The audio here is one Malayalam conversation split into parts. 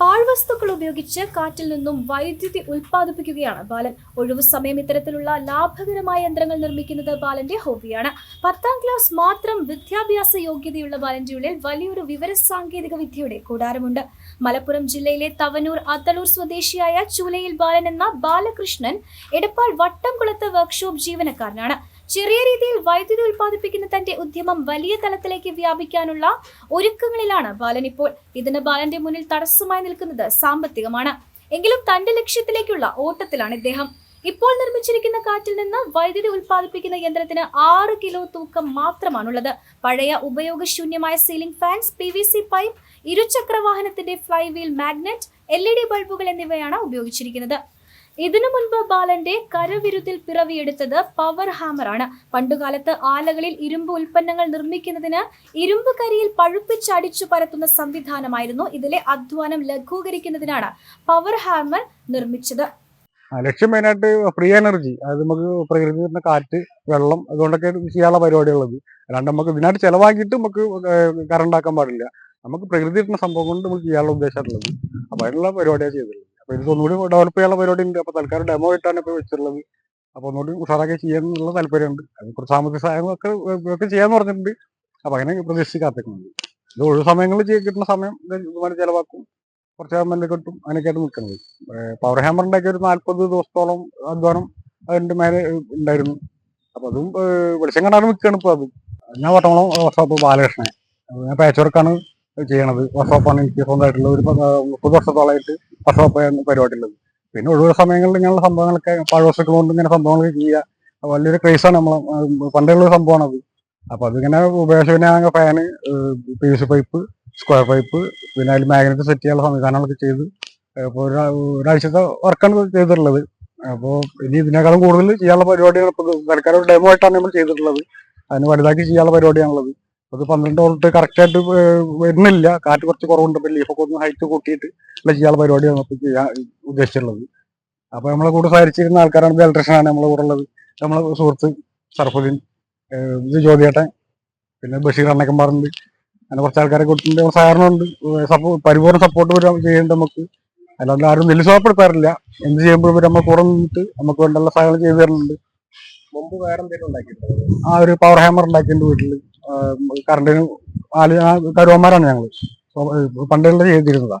പാഴ്വസ്തുക്കൾ ഉപയോഗിച്ച് കാറ്റിൽ നിന്നും വൈദ്യുതി ഉൽപ്പാദിപ്പിക്കുകയാണ് ബാലൻ. ഒഴിവു സമയം ഇത്തരത്തിലുള്ള ലാഭകരമായ യന്ത്രങ്ങൾ നിർമ്മിക്കുന്നത് ബാലന്റെ ഹോബിയാണ്. പത്താം ക്ലാസ് മാത്രം വിദ്യാഭ്യാസ യോഗ്യതയുള്ള ബാലന്റെ ഉള്ളിൽ വലിയൊരു വിവര സാങ്കേതിക വിദ്യയുടെ കൂടാരമുണ്ട്. മലപ്പുറം ജില്ലയിലെ തവനൂർ അത്തളൂർ സ്വദേശിയായ ചൂലയിൽ ബാലൻ എന്ന ബാലകൃഷ്ണൻ എടപ്പാൾ വട്ടംകുളത്ത് വർക്ക്ഷോപ്പ് ജീവനക്കാരനാണ്. ചെറിയ രീതിയിൽ വൈദ്യുതി ഉൽപ്പാദിപ്പിക്കുന്ന തന്റെ ഉദ്യമം വലിയ തലത്തിലേക്ക് വ്യാപിക്കാനുള്ള ഒരുക്കങ്ങളിലാണ് ബാലൻ ഇപ്പോൾ. ഇതിന് ബാലന്റെ മുന്നിൽ തടസ്സമായി നിൽക്കുന്നത് സാമ്പത്തികമാണ്. എങ്കിലും തന്റെ ലക്ഷ്യത്തിലേക്കുള്ള ഓട്ടത്തിലാണ് ഇദ്ദേഹം. ഇപ്പോൾ നിർമ്മിച്ചിരിക്കുന്ന കാറ്റിൽ നിന്ന് വൈദ്യുതി ഉൽപ്പാദിപ്പിക്കുന്ന യന്ത്രത്തിന് ആറ് കിലോ തൂക്കം മാത്രമാണുള്ളത്. പഴയ ഉപയോഗശൂന്യമായ ceiling fans P V C pipe ഇരുചക്ര വാഹനത്തിന്റെ fly wheel magnet L E D ബൾബുകൾ എന്നിവയാണ് ഉപയോഗിച്ചിരിക്കുന്നത്. ഇതിനു മുൻപ് ബാലന്റെ കരവിരുതിൽ പിറവിയെടുത്തത് പവർ ഹാമർ ആണ്. പണ്ടുകാലത്ത് ആലകളിൽ ഇരുമ്പ് ഉൽപ്പന്നങ്ങൾ നിർമ്മിക്കുന്നതിന് ഇരുമ്പ് കരിയിൽ പഴുപ്പിച്ചടിച്ചു പരത്തുന്ന സംവിധാനമായിരുന്നു ഇതിലെ അധ്വാനം ലഘൂകരിക്കുന്നതിനാണ് പവർ ഹാമർ നിർമ്മിച്ചത്. ലക്ഷ്യം മെയിനായിട്ട് ഫ്രീ എനർജി അത് നമുക്ക് പ്രകൃതി തരുന്ന കാറ്റ് വെള്ളം അതുകൊണ്ടൊക്കെ ചെയ്യാനുള്ള പരിപാടിയുള്ളത് അല്ലാണ്ട് നമുക്ക് ഇതിനായിട്ട് ചെലവാക്കിയിട്ട് നമുക്ക് കറണ്ടാക്കാൻ പാടില്ല. നമുക്ക് പ്രകൃതി തരുന്ന സംഭവം കൊണ്ട് നമുക്ക് ചെയ്യാനുള്ള ഉദ്ദേശമായിട്ടുള്ളത്. അപ്പൊ അതിനുള്ള പരിപാടിയാണ് ചെയ്തിട്ടുള്ളത്. അപ്പൊ ഇത് ഒന്നുകൂടി ഡെവലപ്പ് ചെയ്യാനുള്ള പരിപാടി ഉണ്ട് അപ്പൊ തൽക്കാലം ഡെമോ ആയിട്ടാണ് ഇപ്പൊ വെച്ചിട്ടുള്ളത്. അപ്പൊ ഒന്നുകൂടി ഉഷാറാക്കി ചെയ്യാനുള്ള താല്പര്യമുണ്ട്. അത് കുറച്ച് സാമ്പത്തിക സഹായങ്ങളൊക്കെ ഒക്കെ ചെയ്യാന്ന് പറഞ്ഞിട്ടുണ്ട്. അപ്പൊ അങ്ങനെ പ്രതീക്ഷിച്ച് കാത്തിക്കുന്നുണ്ട് ഇത് ഒഴിവ് സമയങ്ങളിൽ കിട്ടുന്ന സമയം ഇത് ഇതുപോലെ ചിലവാക്കും. കുറച്ച് ഗവൺമെന്റ് കിട്ടും. അങ്ങനെയൊക്കെയായിട്ട് നിൽക്കുന്നത്. പവർ ഹാമർ ഒക്കെ ഒരു നാല്പത് ദിവസത്തോളം അധ്വാനം അതിന്റെ മേലെ ഉണ്ടായിരുന്നു. അപ്പൊ അതും വെളിച്ചം കണ്ടാണ് നിൽക്കുകയാണ് ഇപ്പൊ അത്. ഞാൻ വട്ടമോളം വർഷോപ്പ് ബാലകൃഷ്ണൻ. ഞാൻ പാച്ച് വർക്കാണ് ചെയ്യണത്. വർഷോപ്പാണ് എനിക്ക് സ്വന്തമായിട്ടുള്ള ഒരു മുപ്പത് വർഷത്തോളമായിട്ട് വർഷോപ്പ് പരിപാടിയുള്ളത്. പിന്നെ ഒഴിവ് സമയങ്ങളിൽ ഇങ്ങനെയുള്ള സംഭവങ്ങളൊക്കെ പാഴ്വസ്തുക്കൾ കൊണ്ട് ഇങ്ങനെ സംഭവങ്ങളൊക്കെ ചെയ്യുക. വലിയൊരു ക്രേസാണ് നമ്മളെ ആ, പണ്ടുള്ള ഒരു സംഭവമാണ് അത് അപ്പൊ അതിങ്ങനെ ഞങ്ങൾ fan P C pipe square pipe പിന്നെ അതിൽ മാഗ്നറ്റ് സെറ്റ് ചെയ്യാനുള്ള സംവിധാനങ്ങളൊക്കെ ചെയ്ത് ഇപ്പോൾ ഒരു ഒരാഴ്ചത്തെ വർക്കാണ് ചെയ്തിട്ടുള്ളത്. അപ്പോൾ ഇനി ഇതിനേക്കാളും കൂടുതൽ ചെയ്യാനുള്ള പരിപാടിയാണ് ഇപ്പോൾ തൽക്കാലം ഒരു ഡെമോ ആയിട്ടാണ് നമ്മൾ ചെയ്തിട്ടുള്ളത്. അതിന് വലുതാക്കി ചെയ്യാനുള്ള പരിപാടിയാണുള്ളത്. അത് പന്ത്രണ്ട് വോൾട്ട് കറക്റ്റായിട്ട് വരുന്നില്ല. കാറ്റ് കുറച്ച് കുറവുണ്ട് അപ്പോൾ ലീഫൊക്കെ ഒന്ന് ഹൈറ്റ് കൂട്ടിയിട്ട് ഉള്ള ചെയ്യാനുള്ള പരിപാടിയാണ് ഇപ്പോൾ ചെയ്യാൻ ഉദ്ദേശിച്ചിട്ടുള്ളത്. അപ്പോൾ നമ്മളെ കൂടെ സഹായിച്ചിരുന്ന ആൾക്കാരാണ് ഇലക്ട്രീഷ്യനാണ് നമ്മളെ കൂടെ ഉള്ളത്. നമ്മളെ സുഹൃത്ത് സർഫുദ്ദീൻ ഇത് ജ്യോതിയേട്ടൻ പിന്നെ ബഷീർ അണ്ണക്കം പറഞ്ഞു അങ്ങനെ കുറച്ച് ആൾക്കാരെ കൊടുത്തിട്ടുണ്ട് സഹകരണമുണ്ട്. സപ്പോ പരിപൂർണ സപ്പോർട്ട് ചെയ്യേണ്ട നമുക്ക് അല്ലാണ്ട് ആരും നിരുത്സാഹപ്പെടുത്താറില്ല എന്ത് ചെയ്യുമ്പോഴും നമ്മൾ കൂടെ നിന്നിട്ട് നമുക്ക് വേണ്ടുള്ള സഹായങ്ങൾ ചെയ്തു തരുന്നുണ്ട്. മുമ്പ് വേറെ എന്തെങ്കിലും ഉണ്ടാക്കിയിട്ടുണ്ടോ? ആ ഒരു പവർ ഹാമർ ഉണ്ടാക്കിയിട്ടുണ്ട് വീട്ടിൽ കറണ്ടിന് ആൽ കരുവന്മാരാണ് ഞങ്ങൾ പണ്ടുള്ള ചെയ്തിരുന്നതാ.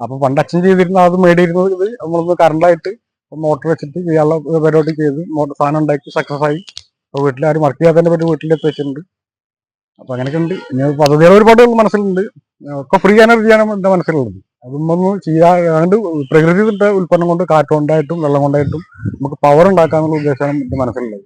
അപ്പൊ പണ്ട് അച്ഛൻ ചെയ്തിരുന്ന അത് മേടിയിരുന്നത് ഇത് നമ്മളൊന്ന് കറണ്ടായിട്ട് മോട്ടർ വെച്ചിട്ട് ചെയ്യാനുള്ള പരിപാടി ചെയ്ത് മോട്ടർ സാധനം ഉണ്ടാക്കി സക്സസ് ആയി. അപ്പൊ വീട്ടിൽ ആരും വർക്ക് ചെയ്യാത്തതിന്റെ പറ്റി വീട്ടിലെത്തി വെച്ചിട്ടുണ്ട് അപ്പൊ അങ്ങനെയൊക്കെ ഉണ്ട്. ഇനി പദ്ധതികൾ ഒരുപാട് മനസ്സിലുണ്ട്. ഒക്കെ ഫ്രീ എനർജിയാണ് എന്റെ മനസ്സിലുള്ളത്. അതൊന്നും ചെയ്യാണ്ട് പ്രകൃതി ഉൽപ്പന്നം കൊണ്ട് കാറ്റുകൊണ്ടായിട്ടും വെള്ളം കൊണ്ടായിട്ടും നമുക്ക് പവർ ഉണ്ടാക്കാന്നുള്ള ഉദ്ദേശമാണ് എന്റെ മനസ്സിലുള്ളത്.